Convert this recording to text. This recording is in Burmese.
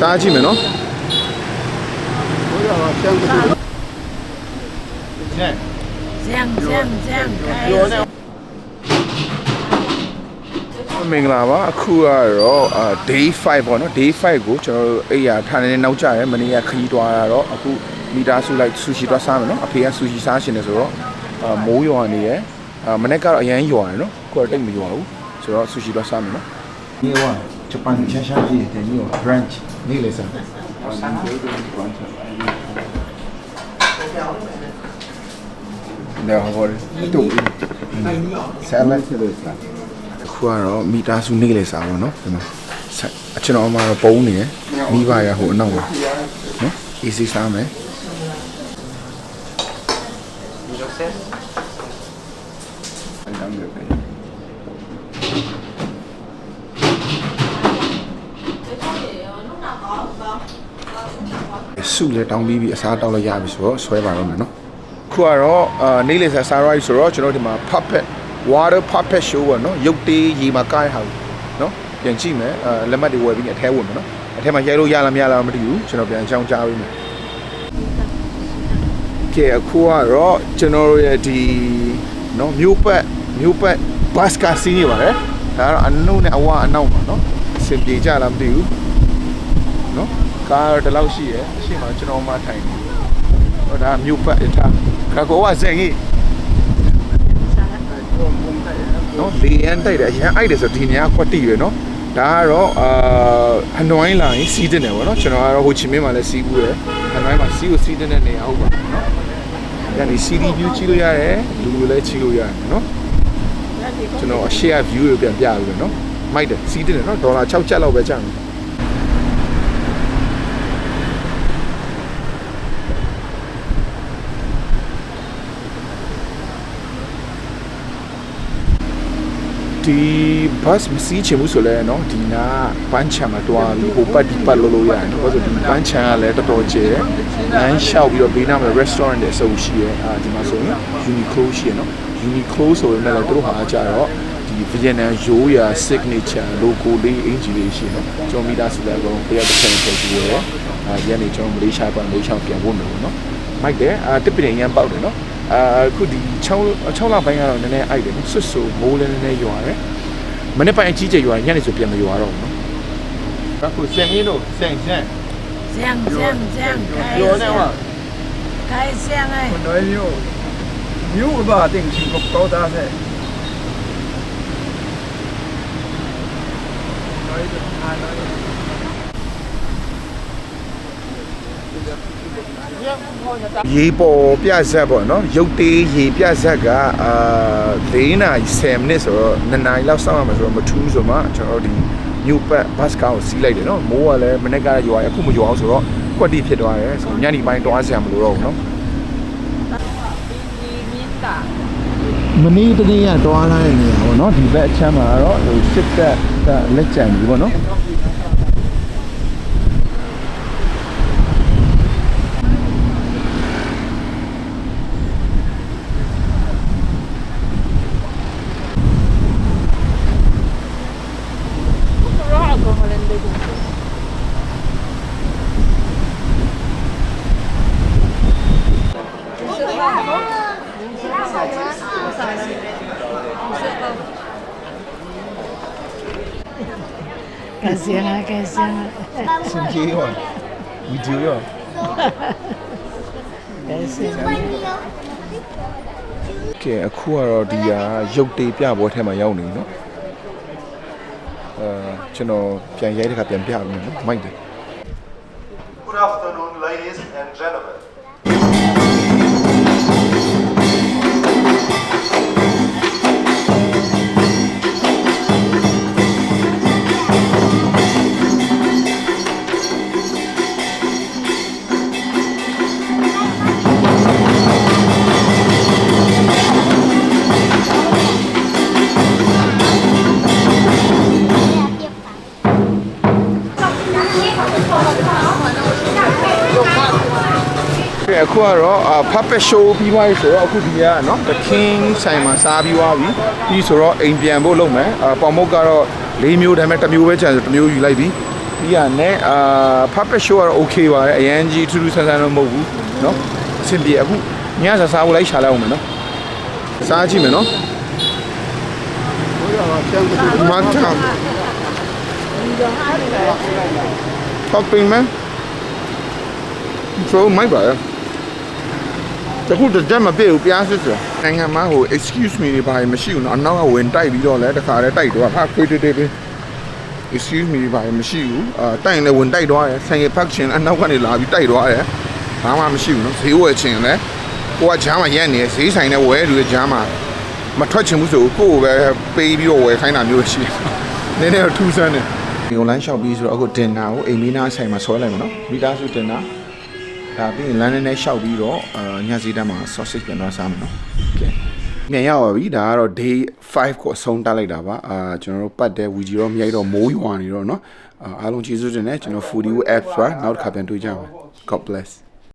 စားကြည့်မယ်နော်ဇမ်ဇမ်ဇမ်ကဲမင်္ဂလာပါအခုကတော့ day 5ပေါ့နော် day 5ကိုကျွန်တော်တို့အဲ့ရထိုင်နေနောက်ကြရယ်မနေ့ကခရီးသွားတာတော့အခုမီတာဆူလိုက်ဆူရှိသွားစားမယ်နော်အဖေကဆူရှိစားရှင်တယ်ဆိုတော့မိုးရွာနေရယ်မနေ့ကတော့အရန်ရွာတယ်နော်အခုတော့တိတ်မရွာဘူးဆိုတော့ဆူရှိသွားစားမယ်နော်ဒီဝါ ဂျပန်ချာရှာကြီးတဲ့မြို့ branch နေလေစားเนี่ยฮอร์นี่ตุ๊กဆယ်လက်ဖြစ်လို့စားအခုကတော့မီတာစုနေလေစားပါเนาะဒီမှာအကျွန်တော်အမတော့ပုံနေရယ်မိဘရဟိုအနောက်ပါเนาะ easy စားမယ် Gracias. စုလည်းတောင်းပြီးပြီးအစားတောက်လို့ရပြီဆိုတော့ဆွဲပါတော့မယ်နော်ခုကတော့အာနေလေစားစားရိုက်ဆိုတော့ကျွန်တော်ဒီမှာ puppet water puppet show ပေါ့နော်ရုပ်သေးရေမှာကားရဟာနော်ပြန်ကြည့်မယ်အာလက်မှတ်တွေဝယ်ပြီးအထဲဝင်မယ်နော်အထဲမှာရိုက်လို့ရလားမရလားမသိဘူးကျွန်တော်ပြန်အကြောင်းကြားပေးမယ်ကဲအခုကတော့ကျွန်တော်တို့ရဲ့ဒီနော်မျိုးပတ်မျိုးပတ်ဘတ်ကာစီးနေပါတယ်ဒါကတော့အနုနဲ့အဝအနောက်ပါနော်အဆင်ပြေကြလားမသိဘူးနော် ကားတော့ဒီလောက်ရှိရယ်အရှိမကျွန်တော်မှထိုင်နေဟောဒါမြို့ပတ်အထားခါကောဝဇင်ကြီးနော်လေရန်တိုက်တယ်အရန်အိုက်တယ်ဆိုဒီနေရာခွက်တီပဲနော်ဒါကတော့အာဟနွိုင်းလာရင်စီးတင်တယ်ဗောနော်ကျွန်တော်ကတော့ဟိုချီမင်းမှာလည်းစီးဘူးရယ်ဟနွိုင်းမှာစီးကိုစီးတင်တဲ့နေရာဟုတ်ပါနော်ညနေ CD view ကြည့်လို့ရတယ်လူတွေလည်းကြည့်လို့ရတယ်နော်ကျွန်တော် share view ကိုပြန်ပြပြီးနော်မိုက်တယ်စီးတင်တယ်နော်ဒေါ်လာ6ကျပ်လောက်ပဲကျန်တယ် ဒီ bus မစီးချင်ဘူးဆိုလဲเนาะဒီနာပန်းချံမှာတွားပြီးဟိုပတ်ဒီပတ်လို့လို့ရတယ်เนาะဘာလို့ဒီပန်းချံကလည်းတော်တော်ကျယ်လမ်းလျှောက်ပြီးတော့ဘေးနားမှာ restaurant တွေအစုံရှိရဲအာဒီမှာဆိုရင် Uniqlo ရှိရเนาะ Uniqlo ဆိုရင်လည်းတို့ဟာကြတော့ဒီ Vietnam ရိုးရာ signature logo လေးအင်ဂျီလေးရှိเนาะကျွန်တော်မိသားစုလည်းအကုန်တရက်တစ်ချက်ထည့်ပြီးရဲအာရန်နေကျွန်တော်မလေးရှားပြန်မလေးရှားပြန်ဖို့မယ်เนาะမိုက်တယ်အာတစ်ပင်ရန်ပေါက်တယ်เนาะ အခုဒီ6 6လပိုင်းကတော့နည်းနည်းအိုက်တယ်နော်ဆွတ်ဆူမိုးလည်းနည်းနည်းရွာတယ်မနေ့ပိုင်းအကြီးကျယ်ရွာညနေဆိုပြန်မရွာတော့ဘူးနော်အခုစင်ရင်းတို့စင်စင်စင်စင်စင်ရွာနေမှာခိုင်စင်哎我们有有吧，定情国高大噻。来一个，啊来一个。 ရေပေါ်ပြဆက်ပေါ့နော်ရုပ်သေးရေပြဆက်ကအာ၄နာရီ10မိနစ်ဆိုတော့2နာရီလောက်စောင့်ရမှာဆိုတော့မထူးဆိုမှကျွန်တော်တို့ဒီညူပတ်ဘတ်ကားကိုစီးလိုက်တယ်နော်မိုးကလည်းမနေ့ကရွာရအခုမရွာအောင်ဆိုတော့ကွက်တီဖြစ်သွားတယ်ဆိုညနေပိုင်းတွားစရာမလိုတော့ဘူးနော်မနေ့တနေ့ကတွားလာတဲ့နေရာပေါ့နော်ဒီဘက်အချမ်းမှာတော့ဟိုစစ်တပ်ကလက်ကျန်ကြီးပေါ့နော် Casera, casera. Sin kio. We do yo. Casera. Okay, အခုကတော့ဒီဟာရုပ်တေပြပွဲထဲမှာရောက်နေပြီနော်။အဲကျွန်တော်ပြန်ရိုက်တဲ့ခါပြန်ပြမယ်နော်။မိုက်တယ်။ Good afternoon ladies and gentlemen. ကဲအခုကတော့ဖပ်ပက်ရှိုးပြီးသွားပြီဆိုတော့အခုဒီကနော်တခင်းဆိုင်မှာစားပြီးသွားပြီပြီးဆိုတော့အိမ်ပြန်ဖို့လုပ်မယ်ပေါင်မုတ်ကတော့၄မျိုးဒါပေမဲ့တစ်မျိုးပဲချန်ဆိုတစ်မျိုးယူလိုက်ပြီပြီးရနဲ့အာဖပ်ပက်ရှိုးကတော့ okay ပါတယ်အရန်ကြီးထူးထူးဆန်းဆန်းတော့မဟုတ်ဘူးနော်အဆင်ပြေအခုညစာစားဖို့လိုက်ရှာလိုက်အောင်မယ်နော်စားကြည့်မယ်နော်မတ်တာ shopping မယ်ဆိုမိုက်ပါရဲ့တခုတကြက်မပြည့်ဘူးပြားစစ်တယ်နိုင်ငံမှာဟို excuse me တွေပါရင်မရှိဘူးနော်အနောက်ကဝင်တိုက်ပြီးတော့လဲတခါလဲတိုက်တော့ဟာခွေးတေးတေးပဲ excuse me တွေပါရင်မရှိဘူးအာတိုက်ရင်လဲဝင်တိုက်တော့ရယ်ဆိုင်ရဖက်ရှင်အနောက်ကနေလာပြီးတိုက်တော့ရယ်ဘာမှမရှိဘူးနော်ဈေးဝယ်ချင်လဲကိုကဂျားမှာရက်နေဈေးဆိုင်နဲ့ဝယ်လူဂျားမှာမထွက်ချင်ဘူးဆိုကိုကိုပဲပေးပြီးတော့ဝယ်ခိုင်းတာမျိုးရှိတယ်နည်းနည်းတော့ထူးဆန်းတယ် ဒီ online shop ပြီးဆိုတော့အခုတင်နာကိုအိမ်မီနာဆိုင်မှာဆွဲလိုက်မှာနော်မိသားစုတင်နာဒါပြီးရင်လမ်းနဲ့နဲ့ရှောက်ပြီးတော့အာညစီတန်းမှာ sausage ပြန်တော့စားမယ်နော် okay မြန်ရောက်ပါပြီဒါကတော့ day 5ကိုအဆုံးတက်လိုက်တာပါအာကျွန်တော်တို့ပတ်တဲ့ဝီဂျီတော့မြိုက်တော့မိုးရွာနေတော့เนาะအာအားလုံးကျေးဇူးတင်တယ်ကျွန်တော် foodie apps ပါနောက်တစ်ခါပြန်တွေ့ကြပါမယ် god bless